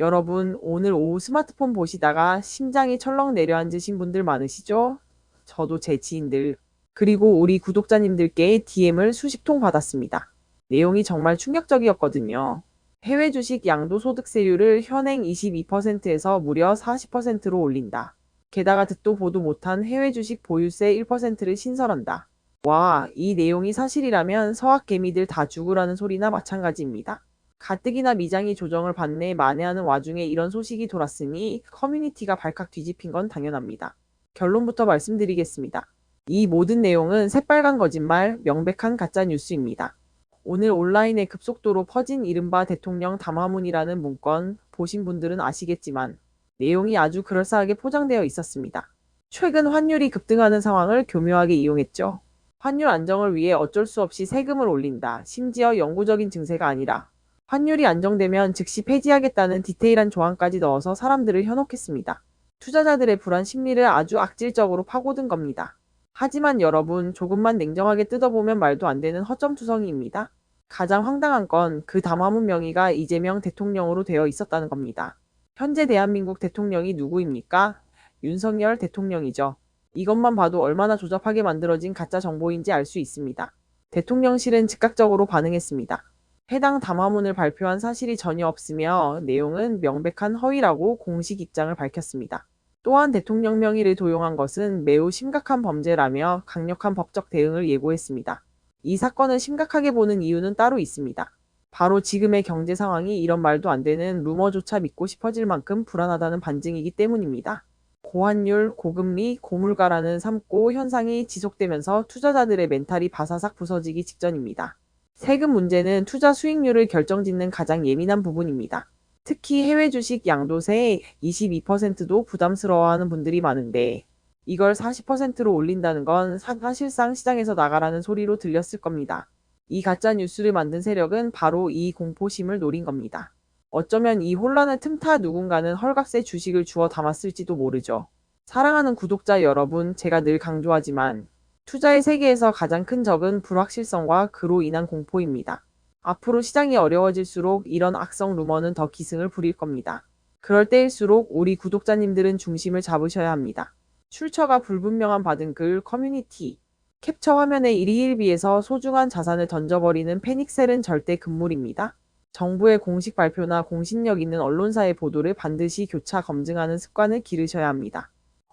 여러분, 오늘 오후 스마트폰 보시다가 심장이 철렁 내려앉으신 분들 많으시죠? 저도 제 지인들, 그리고 우리 구독자님들께 DM을 수십 통 받았습니다. 내용이 정말 충격적이었거든요. 해외 주식 양도소득세율을 현행 22%에서 무려 40%로 올린다. 게다가 듣도 보도 못한 해외 주식 보유세 1%를 신설한다. 와, 이 내용이 사실이라면 서학 개미들 다 죽으라는 소리나 마찬가지입니다. 가뜩이나 미장이 조정을 받네 만회하는 와중에 이런 소식이 돌았으니 커뮤니티가 발칵 뒤집힌 건 당연합니다. 결론부터 말씀드리겠습니다. 이 모든 내용은 새빨간 거짓말, 명백한 가짜 뉴스입니다. 오늘 온라인에 급속도로 퍼진 이른바 대통령 담화문이라는 문건 보신 분들은 아시겠지만 내용이 아주 그럴싸하게 포장되어 있었습니다. 최근 환율이 급등하는 상황을 교묘하게 이용했죠. 환율 안정을 위해 어쩔 수 없이 세금을 올린다. 심지어 영구적인 증세가 아니라 환율이 안정되면 즉시 폐지하겠다는 디테일한 조항까지 넣어서 사람들을 현혹했습니다. 투자자들의 불안 심리를 아주 악질적으로 파고든 겁니다. 하지만 여러분, 조금만 냉정하게 뜯어보면 말도 안 되는 허점투성이입니다. 가장 황당한 건 그 담화문 명의가 이재명 대통령으로 되어 있었다는 겁니다. 현재 대한민국 대통령이 누구입니까? 윤석열 대통령이죠. 이것만 봐도 얼마나 조잡하게 만들어진 가짜 정보인지 알 수 있습니다. 대통령실은 즉각적으로 반응했습니다. 해당 담화문을 발표한 사실이 전혀 없으며 내용은 명백한 허위라고 공식 입장을 밝혔습니다. 또한 대통령 명의를 도용한 것은 매우 심각한 범죄라며 강력한 법적 대응을 예고했습니다. 이 사건을 심각하게 보는 이유는 따로 있습니다. 바로 지금의 경제 상황이 이런 말도 안 되는 루머조차 믿고 싶어질 만큼 불안하다는 반증이기 때문입니다. 고환율, 고금리, 고물가라는 삼고 현상이 지속되면서 투자자들의 멘탈이 바사삭 부서지기 직전입니다. 세금 문제는 투자 수익률을 결정짓는 가장 예민한 부분입니다. 특히 해외 주식 양도세 22%도 부담스러워하는 분들이 많은데 이걸 40%로 올린다는 건 사실상 시장에서 나가라는 소리로 들렸을 겁니다. 이 가짜 뉴스를 만든 세력은 바로 이 공포심을 노린 겁니다. 어쩌면 이 혼란을 틈타 누군가는 헐값에 주식을 주워 담았을지도 모르죠. 사랑하는 구독자 여러분, 제가 늘 강조하지만 투자의 세계에서 가장 큰 적은 불확실성과 그로 인한 공포입니다. 앞으로 시장이 어려워질수록 이런 악성 루머는 더 기승을 부릴 겁니다. 그럴 때일수록 우리 구독자님들은 중심을 잡으셔야 합니다. 출처가 불분명한 받은 글 커뮤니티 캡처 화면에 일희일비에서 소중한 자산을 던져버리는 패닉셀은 절대 금물입니다. 정부의 공식 발표나 공신력 있는 언론사의 보도를 반드시 교차 검증하는 습관을 기르셔야 합니다.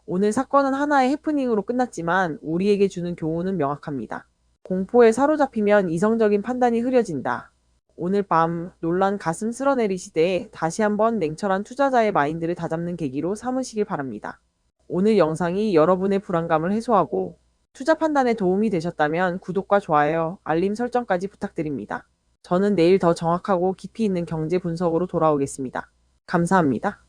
오늘 사건은 하나의 해프닝으로 끝났지만 우리에게 주는 교훈은 명확합니다. 공포에 사로잡히면 이성적인 판단이 흐려진다. 오늘 밤 논란 가슴 쓸어내리 시대에 다시 한번 냉철한 투자자의 마인드를 다잡는 계기로 삼으시길 바랍니다. 오늘 영상이 여러분의 불안감을 해소하고 투자 판단에 도움이 되셨다면 구독과 좋아요, 알림 설정까지 부탁드립니다. 저는 내일 더 정확하고 깊이 있는 경제 분석으로 돌아오겠습니다. 감사합니다.